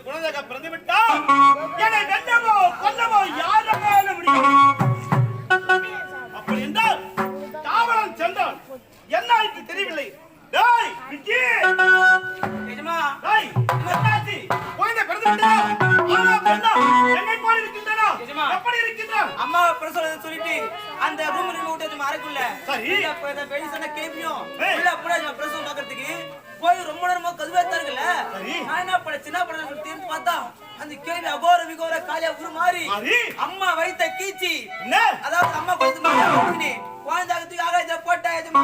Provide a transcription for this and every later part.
மகனாக பிறந்து விட்டால் என்னை வெல்லவோ கொல்லவோ யாரால முடியும் அப்படி என்றால் காவலன் சென்றான் என்ன ஆயிற்று தெரியவில்லை. டேய் விக்கி! நிஜமா டேய் என்னாச்சு குழந்தை பிறந்து விட்டா ஆனா பெண்ணா என்னை போல இருக்கின்றனா? நிஜமா? எப்படி இருக்கின்றான்? அம்மாவை பிரசவ சொல்லிட்டு அந்த ரூம் ரூம் விட்டு வச்சு அறைக்குள்ள சரி. இந்த ப- இந்த பெரிய சொன்ன கேபியும். உள்ள கூட பிரசவம் பார்க்கறதுக்கு போய் ரொம்ப நேரமா கதுவே தாருங்கல்ல. நான் என்ன பண்ண சின்ன படம் திரும்பி பார்த்தா அந்த கேள்வி அகோர விகோர காலியா மாறி? அம்மா வயித்த கீச்சி. அதாவது அம்மா மாதிரி குழந்தை போட்டா எஜமா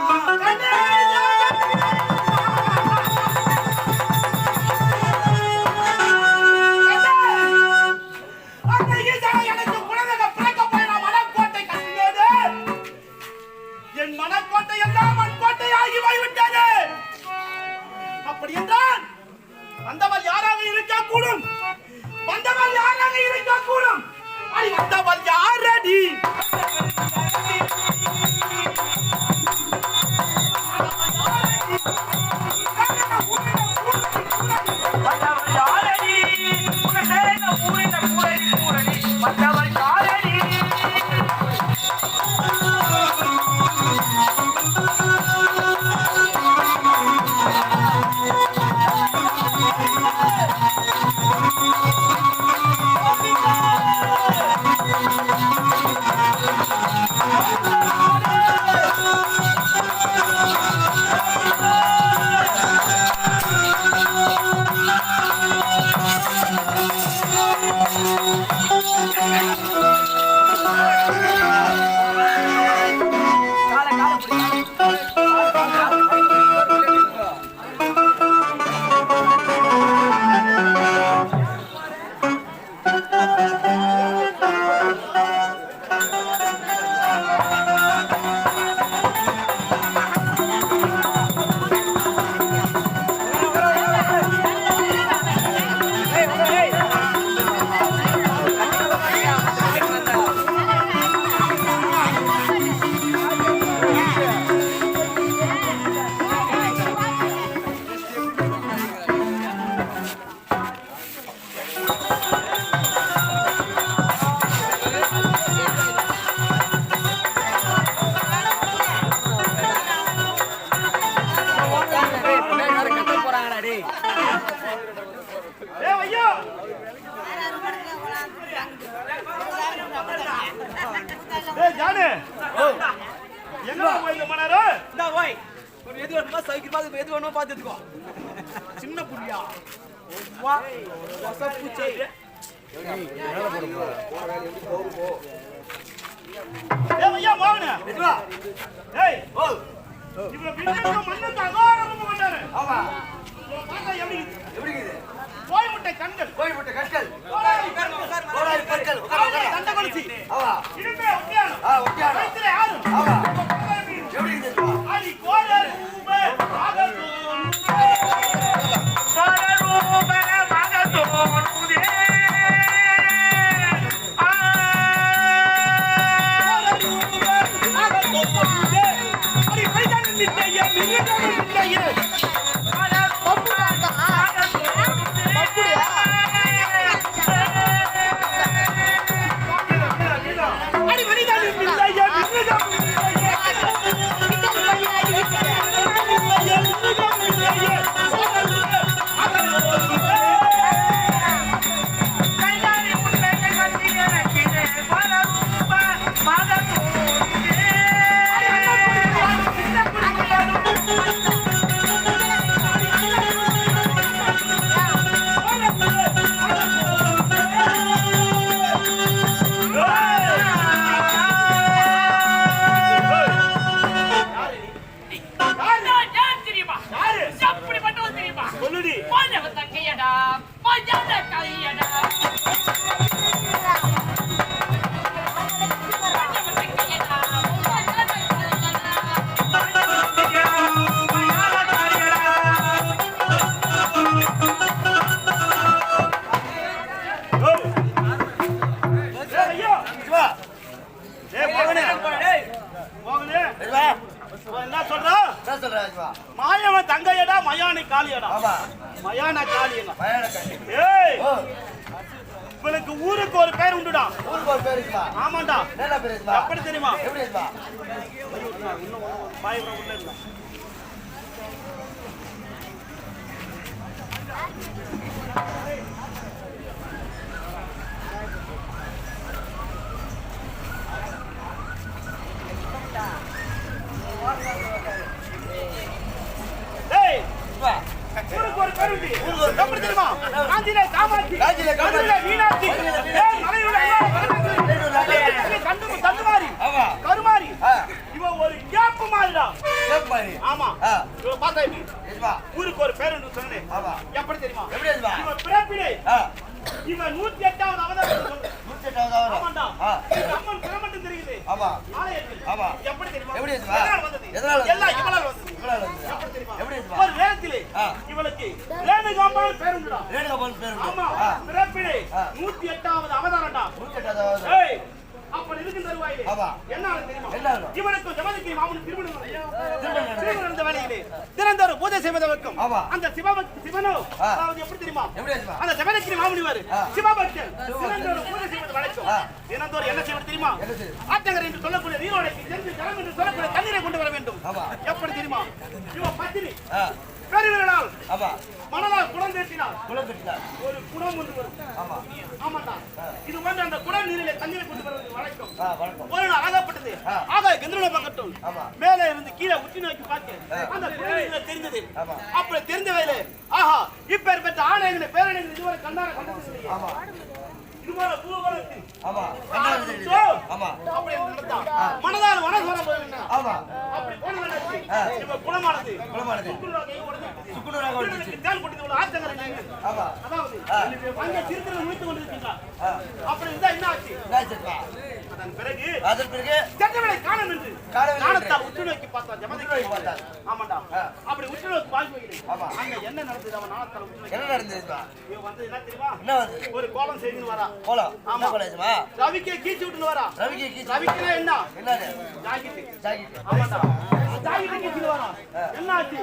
வந்தவள் யாரடி? Thank you. எது வேணுமா சைக்கிள் பார்த்து எது வேணுமா பார்த்து எடுத்துக்கோ சின்ன புள்ளியா வா பூச்சை ஏய் ஐயா மோகன ஏய் ஓ இவங்க பின்னாடி மண்ணுக்கு அகாரமும் பண்ணாரு ஆமா Thank you. மாயவன் தங்கையடா மயானி காளியடா. மயான கட்டி ஏய். இவளுக்கு ஊருக்கு ஒரு பேர் உண்டுடா. ஊருக்கு ஒரு பேர் இருக்குப்பா. ஆமாண்டா. என்னடா பேர் இருக்குப்பா? எப்படி தெரியுமா? எப்படி? பாய் உள்ள இருந்தா ஏய் வா. ஊருக்கு ஒரு பேர் உண்டு எப்படி தெரியுமா காஞ்சியிலே காமாட்சி காஞ்சியிலே காமாட்சி. மதுரையிலே மீனாட்சி மதுரையிலே மீனாட்சி. ஏய், மலையூரிலே ஐயா, கண்டு தண்டுமாரி ஆமா. கருமாரி ஆ, இவன் ஒரு கேப்பு மாதிரிடா. ஆமா. இவன் பார்த்தா எப்படி. ஊருக்கு ஒரு பேர் சொன்னேன். எப்படி தெரியுமா? இவன் பிறப்பிலே. இவன் நூத்தி எட்டாவது அவதாரம். நூத்தி எட்டாவது இந்த அம்மன் பிரமட்டம் தெரியுது. ஆமா. ஆலயத்தில். ஆமா. எப்படி தெரியுமா? எப்படி? எதனால் வந்தது? எதனால் வந்தது? எல்லாம் இவளால் வந்தது. ஒரு நேரத்திலே. இவளுக்கு ரேணுகாம்பாள் பேர் உண்டுடா பேர் உண்டு. ஆமா பிறப்பிலே அவதாரம்டா. ஏய் இருக்கும் தருவாயிலே. என்ன தெரியுமா? இவனுக்கு ஜமதிக்கு திருமணம். திருமணம் நடந்த திறந்தோர் பூஜை செய்வதற்கும். அந்த சிவபக்தி சிவனோ எப்படி தெரியுமா? அந்த. சிவபக்தன் திறந்தோர் பூஜை செய்வது வழக்கம் ஆ. தினந்தோறும் என்ன செய்வது தெரியுமா? ஆத்தங்கரை என்று சொல்லக்கூடிய நீரோடைக்கு சென்று ஜலம் என்று சொல்லக்கூடிய தண்ணீரை கொண்டு வர வேண்டும். எப்படி தெரியுமா இவன் பெருவிரலால். மணலால் குடம் தேற்றினார் குளம் கட்டினார். ஒரு குடம் ஒன்று வரும் ஆமா. ஆமாண்டா இது வந்து அந்த குடம் நீரிலே தண்ணீரை கொண்டு வருவது வழக்கம் ஆ, வணக்கம். ஒரு நாள் அகப்பட்டது ஆ. ஆக கந்திரனை. மேலே இருந்து கீழே உச்சி நோக்கி பார்க்க அந்த குழந்தைகளை தெரிந்தது. அப்படி தெரிந்த வேலை ஆஹா இப்பேர் பெற்ற ஆணையங்களை பேரணைகளை இதுவரை கண்டார கண்டது ஆமா. ஆமா. ஆமா. மனதால் வனசோரம் போயிருந்தான் ஆமா. சுக்குநூறாக ஆத்தங்கரை. ஆமா. அதாவது. அங்கே அப்படி இருந்தா என்ன ஆச்சு? அதன் பிறகு அதன் பிறகு காணம் என்று. காணத்தால் உற்று நோக்கி. ஆமாண்டா. அப்படி உற்று நோக்கி பார்க்கிறேன் ஆமா. அங்க என்ன நடந்தது அவன் நாணத்தால் உற்று நோக்கி என்ன நடந்ததுப்பா? இவன் வந்து என்ன தெரியுமா என்ன வந்து? ஒரு கோலம் செய்துன்னு வரா கோலம். ஆமா. கோலம்மா? ரவிக்கே கீச்சு விட்டுன்னு வரா ரவிக்கு கீச்சு. என்ன என்னது? ஆமாண்டா என்னாச்சு?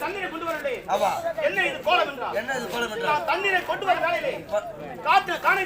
தண்ணீரை கொண்டு வரலே ஆமா. என்ன இது கோலம் என்றா என்ன இது கோலம் என்றால்? தண்ணீரை கொண்டு வர வேலையிலே காற்று காணை